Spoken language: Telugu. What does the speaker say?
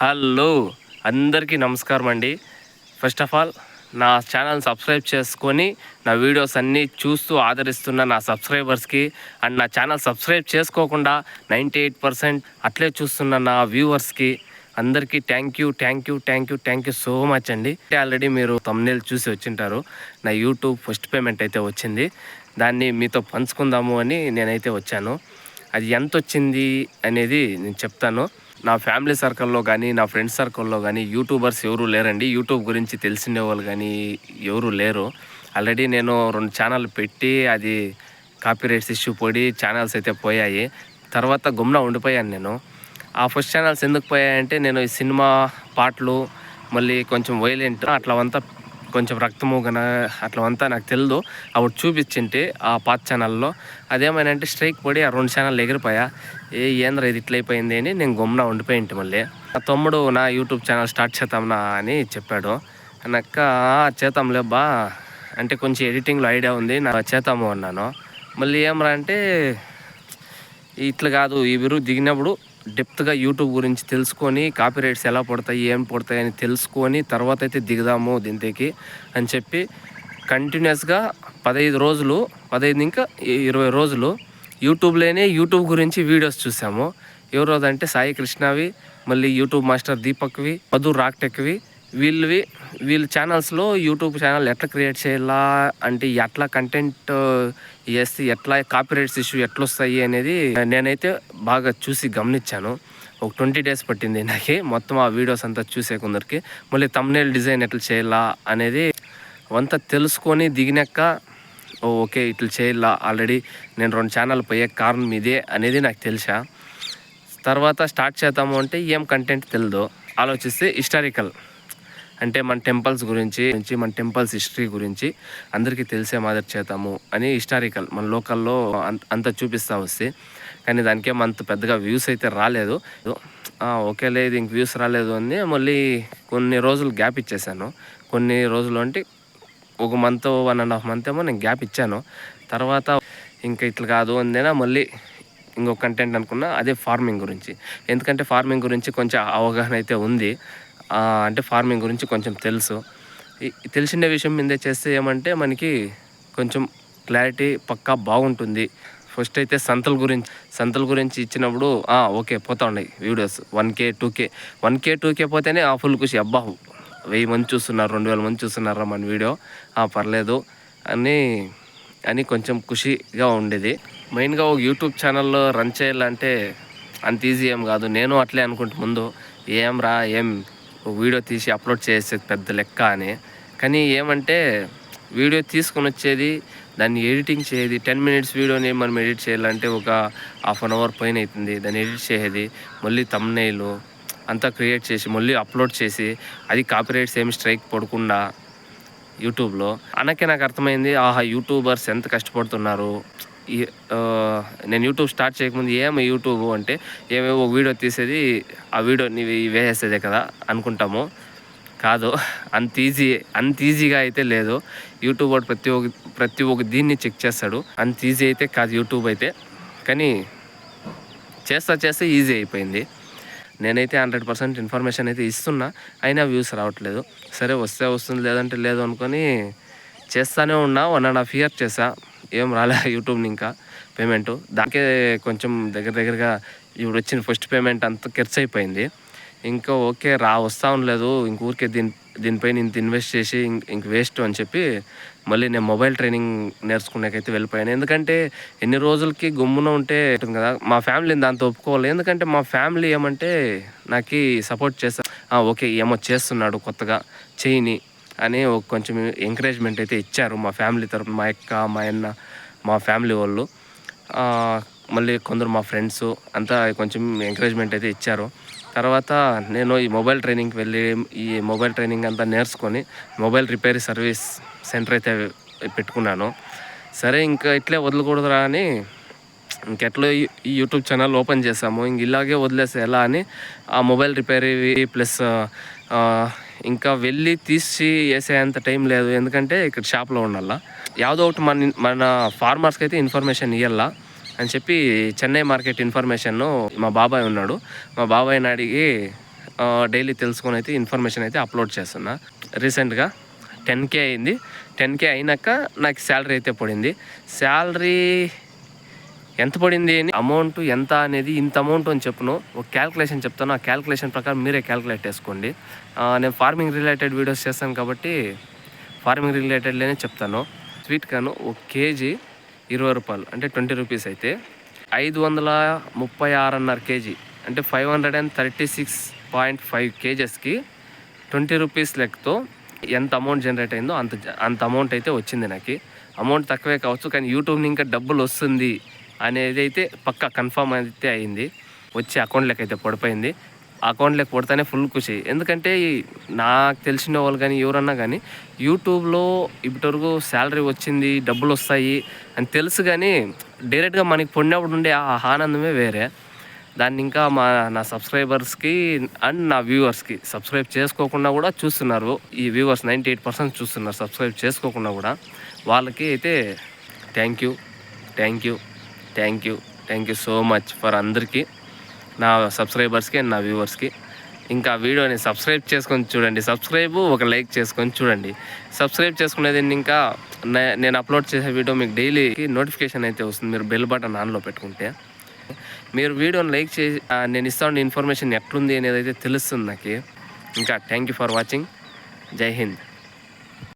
హలో అందరికీ నమస్కారం అండి. ఫస్ట్ ఆఫ్ ఆల్ నా ఛానల్ సబ్స్క్రైబ్ చేసుకొని నా వీడియోస్ అన్నీ చూస్తూ ఆదరిస్తున్న నా సబ్స్క్రైబర్స్కి అండ్ నా ఛానల్ సబ్స్క్రైబ్ చేసుకోకుండా నైంటీ ఎయిట్ పర్సెంట్ అట్లే చూస్తున్న నా వ్యూవర్స్కి అందరికీ thank you thank you thank you thank you so much అండి. ఆల్రెడీ మీరు తమ్నేల్ చూసి వచ్చింటారు. నా యూట్యూబ్ ఫస్ట్ పేమెంట్ అయితే వచ్చింది. దాన్ని మీతో పంచుకుందాము అని నేనైతే వచ్చాను. అది ఎంత వచ్చింది అనేది నేను చెప్తాను. నా ఫ్యామిలీ సర్కిల్లో కానీ నా ఫ్రెండ్స్ సర్కిల్లో కానీ యూట్యూబర్స్ ఎవరు లేరండి. యూట్యూబ్ గురించి తెలిసిన వాళ్ళు కానీ ఎవరు లేరు. ఆల్రెడీ నేను రెండు ఛానల్ పెట్టి అది కాపీరైట్స్ ఇష్యూ పడి ఛానల్స్ అయితే పోయాయి. తర్వాత గుమ్న ఉండిపోయాను నేను. ఆ ఫస్ట్ ఛానల్స్ ఎందుకు పోయాయంటే నేను ఈ సినిమా పాటలు మళ్ళీ కొంచెం వైలెంట్ అట్లా కొంచెం రక్తము గన అట్లవంతా నాకు తెలియదు అప్పుడు చూపించింటే ఆ పాత ఛానల్లో. అదేమైనా స్ట్రైక్ పడి ఆ రెండు ఛానల్ ఎగిరిపోయా. ఏ ఏంద్ర ఇది ఇట్లయిపోయింది అని నేను గమ్మున ఉండిపోయింటి మళ్ళీ. నా తమ్ముడు నా యూట్యూబ్ ఛానల్ స్టార్ట్ చేద్దాంనా అని చెప్పాడు. అక్క చేద్దాంలే బా అంటే కొంచెం ఎడిటింగ్లో ఐడియా ఉంది నా చేద్దాము అన్నాను. మళ్ళీ ఏమరా అంటే ఇట్లా కాదు ఈ విరుగు దిగినప్పుడు డెప్త్గా యూట్యూబ్ గురించి తెలుసుకొని కాపీరైట్స్ ఎలా పడతాయి ఏం పడతాయి అని తెలుసుకొని తర్వాత అయితే దిగుదాము దీనికి అని చెప్పి కంటిన్యూస్గా పదహైదు రోజులు పదహైదు ఇంకా ఇరవై రోజులు యూట్యూబ్లోనే యూట్యూబ్ గురించి వీడియోస్ చూసాము. ఎవరోదంటే సాయి కృష్ణవి మళ్ళీ యూట్యూబ్ మాస్టర్ దీపక్వి మధు రాక్టెక్వి. వీళ్ళవి వీళ్ళ ఛానల్స్లో యూట్యూబ్ ఛానల్ ఎట్లా క్రియేట్ చేయాలా అంటే ఎట్లా కంటెంట్ చేస్తే ఎట్లా కాపీరైట్స్ ఇష్యూ ఎట్లా వస్తాయి అనేది నేనైతే బాగా చూసి గమనించాను. ఒక ట్వంటీ డేస్ పట్టింది నాకు. మొత్తం ఆ వీడియోస్ అంతా చూసే కొందరికి. మళ్ళీ తమ్నేల్ డిజైన్ ఎట్లా చేయాలా అనేది అంతా తెలుసుకొని దిగినాక ఓకే ఇట్లా చేయాలా. ఆల్రెడీ నేను రెండు ఛానల్ పోయే కారణం ఇదే అనేది నాకు తెలుసా. తర్వాత స్టార్ట్ చేద్దాము అంటే ఏం కంటెంట్ తెలియదు ఆలోచిస్తే హిస్టారికల్ అంటే మన టెంపుల్స్ గురించి మన టెంపుల్స్ హిస్టరీ గురించి అందరికీ తెలిసే మాదిరి చేద్దాము అని హిస్టారికల్ మన లోకల్లో అంత చూపిస్తూ వస్తే. కానీ దానికేం అంత పెద్దగా వ్యూస్ అయితే రాలేదు. ఓకే లేదు ఇంక వ్యూస్ రాలేదు అని మళ్ళీ కొన్ని రోజులు గ్యాప్ ఇచ్చేసాను. కొన్ని రోజులు అంటే ఒక month one and half month ఏమో నేను గ్యాప్ ఇచ్చాను. తర్వాత ఇంకా ఇట్లా కాదు అందేనా మళ్ళీ ఇంకొక కంటెంట్ అనుకున్నా అదే ఫార్మింగ్ గురించి. ఎందుకంటే ఫార్మింగ్ గురించి కొంచెం అవగాహన అయితే ఉంది. అంటే ఫార్మింగ్ గురించి కొంచెం తెలుసు. తెలిసిన విషయం మీదే చేస్తే ఏమంటే మనకి కొంచెం క్లారిటీ పక్కా బాగుంటుంది. ఫస్ట్ అయితే సంతల గురించి సంతల గురించి ఇచ్చినప్పుడు ఓకే పోతా ఉన్నాయి videos one K two K one K two K పోతేనే ఆ ఫుల్ ఖుషి. అబ్బా వెయ్యి మంది చూస్తున్నారు రెండు వేల మంది చూస్తున్నారా మన వీడియో? పర్లేదు. అని అని కొంచెం ఖుషిగా ఉండేది. మెయిన్గా ఒక యూట్యూబ్ ఛానల్లో రన్ చేయాలంటే అంత ఈజీ ఏం కాదు. నేను అట్లే అనుకుంటే ముందు ఏం రా ఏం వీడియో తీసి అప్లోడ్ చేసేది పెద్ద లెక్క అని. కానీ ఏమంటే వీడియో తీసుకొని వచ్చేది దాన్ని ఎడిటింగ్ చేయేది టెన్ మినిట్స్ వీడియోని మనం ఎడిట్ చేయాలంటే ఒక హాఫ్ అన్ అవర్ పైన అవుతుంది దాన్ని ఎడిట్ చేసేది మళ్ళీ తమ్నైలు అంతా క్రియేట్ చేసి మళ్ళీ అప్లోడ్ చేసి అది కాపీరైట్స్ ఏమి స్ట్రైక్ పడకుండా యూట్యూబ్లో. అనకే నాకు అర్థమైంది ఆహా యూట్యూబర్స్ ఎంత కష్టపడుతున్నారు. నేను యూట్యూబ్ స్టార్ట్ చేయకముందు ఏమో యూట్యూబ్ అంటే ఏమేమో వీడియో తీసేది ఆ వీడియో నీవి వేసేదే కదా అనుకుంటాము. కాదు అంత ఈజీ అంత ఈజీగా అయితే లేదు. యూట్యూబ్ వాడు ప్రతి ఒక్క ప్రతి ఒక్క దీన్ని చెక్ చేస్తాడు. అంత ఈజీ అయితే కాదు యూట్యూబ్ అయితే. కానీ చేస్తా చేస్తే ఈజీ అయిపోయింది. నేనైతే హండ్రెడ్ పర్సెంట్ ఇన్ఫర్మేషన్ అయితే ఇస్తున్నా అయినా వ్యూస్ రావట్లేదు. సరే వస్తే వస్తుంది లేదంటే లేదు అనుకొని చేస్తానే ఉన్నా వన్ అండ్ హాఫ్ ఇయర్ చేసా ఏం రాలే యూట్యూబ్ని ఇంకా పేమెంట్ దానికే కొంచెం దగ్గర దగ్గరగా ఇప్పుడు వచ్చిన ఫస్ట్ పేమెంట్ అంతా ఖర్చు అయిపోయింది. ఇంకా ఓకే రా వస్తా ఉండలేదు. ఇంక ఊరికే దీని దీనిపైన ఇంత ఇన్వెస్ట్ చేసి ఇంక వేస్ట్ అని చెప్పి మళ్ళీ నేను మొబైల్ ట్రైనింగ్ నేర్చుకునేకైతే వెళ్ళిపోయాను. ఎందుకంటే ఎన్ని రోజులకి గుమ్మున ఉంటే కదా. మా ఫ్యామిలీని దాంతో ఒప్పుకోవాలి. ఎందుకంటే మా ఫ్యామిలీ ఏమంటే నాకు సపోర్ట్ చేస్తా ఓకే ఏమో చేస్తున్నాడు కొత్తగా చేయని అని కొంచెం ఎంకరేజ్మెంట్ అయితే ఇచ్చారు మా ఫ్యామిలీ తరఫున మా అక్క మా అన్న మా ఫ్యామిలీ వాళ్ళు. మళ్ళీ కొందరు మా ఫ్రెండ్స్ అంతా కొంచెం ఎంకరేజ్మెంట్ అయితే ఇచ్చారు. తర్వాత నేను ఈ మొబైల్ ట్రైనింగ్కి వెళ్ళి ఈ మొబైల్ ట్రైనింగ్ అంతా నేర్చుకొని మొబైల్ రిపేర్ సర్వీస్ సెంటర్ అయితే పెట్టుకున్నాను. సరే ఇంకా ఇట్లే వదలకూడదురా అని ఇంకెట్లో ఈ యూట్యూబ్ ఛానల్ ఓపెన్ చేసాము ఇంక ఇలాగే వదిలేస్తే ఎలా అని ఆ మొబైల్ రిపేర్ ప్లస్ ఇంకా వెళ్ళి తీసి వేసేంత టైం లేదు. ఎందుకంటే ఇక్కడ షాప్లో ఉండాల. యాదో ఒకటి మన మన ఫార్మర్స్కి అయితే ఇన్ఫర్మేషన్ ఇవ్వాలా అని చెప్పి చెన్నై మార్కెట్ ఇన్ఫర్మేషన్ మా బాబాయ్ ఉన్నాడు. మా బాబాయ్ని అడిగి డైలీ తెలుసుకొని అయితే ఇన్ఫర్మేషన్ అయితే అప్లోడ్ చేస్తున్నా. రీసెంట్గా టెన్ కే అయింది. టెన్ కే అయినాక నాకు శాలరీ అయితే పడింది. శాలరీ ఎంత పడింది అని అమౌంట్ ఎంత అనేది ఇంత అమౌంట్ అని చెప్పును. ఒక క్యాల్కులేషన్ చెప్తాను. ఆ క్యాల్కులేషన్ ప్రకారం మీరే క్యాల్కులేట్ చేసుకోండి. నేను ఫార్మింగ్ రిలేటెడ్ వీడియోస్ చేస్తాను కాబట్టి ఫార్మింగ్ రిలేటెడ్లోనే చెప్తాను. స్వీట్ కాను ఒక కేజీ ఇరవై రూపాయలు అంటే ట్వంటీ రూపీస్ అయితే. ఐదు వందల ముప్పై ఆరున్నర కేజీ అంటే five hundred and thirty six point five కేజెస్కి twenty rupees లెక్కతో ఎంత అమౌంట్ జనరేట్ అయిందో అంత అంత అమౌంట్ అయితే వచ్చింది నాకు. అమౌంట్ తక్కువే కావచ్చు కానీ యూట్యూబ్ ఇంకా డబ్బులు వస్తుంది అనేది అయితే పక్కా కన్ఫామ్ అయితే అయింది. వచ్చే అకౌంట్లోకి అయితే పడిపోయింది. అకౌంట్లోకి పడితేనే ఫుల్ ఖుషి. ఎందుకంటే నాకు తెలిసిన వాళ్ళు కానీ ఎవరన్నా కానీ యూట్యూబ్లో ఇప్పటివరకు శాలరీ వచ్చింది డబ్బులు వస్తాయి అని తెలుసు కానీ డైరెక్ట్గా మనకి పొడినప్పుడు ఉండే ఆ ఆనందమే వేరే. దాన్ని ఇంకా మా నా సబ్స్క్రైబర్స్కి అండ్ నా వ్యూవర్స్కి సబ్స్క్రైబ్ చేసుకోకుండా కూడా చూస్తున్నారు. ఈ వ్యూవర్స్ నైంటీ ఎయిట్ పర్సెంట్ చూస్తున్నారు సబ్స్క్రైబ్ చేసుకోకుండా కూడా. వాళ్ళకి అయితే thank you thank you thank you thank you so much for అందరికీ. నా సబ్స్క్రైబర్స్కి అండ్ నా వ్యూవర్స్కి. ఇంకా వీడియోని సబ్స్క్రైబ్ చేసుకొని చూడండి. సబ్స్క్రైబ్ ఒక లైక్ చేసుకొని చూడండి. సబ్స్క్రైబ్ చేసుకునేది ఇంకా? నేను అప్లోడ్ చేసే వీడియో మీకు డైలీ నోటిఫికేషన్ అయితే వస్తుంది. మీరు బెల్ బటన్ ఆన్లో పెట్టుకుంటే. మీరు వీడియోని లైక్ చేసి నేను ఇస్తా ఉండే ఇన్ఫర్మేషన్ ఎట్లుంది అనేది అయితే తెలుస్తుంది నాకు. ఇంకా థ్యాంక్ యూ ఫర్ వాచింగ్. జై హింద్.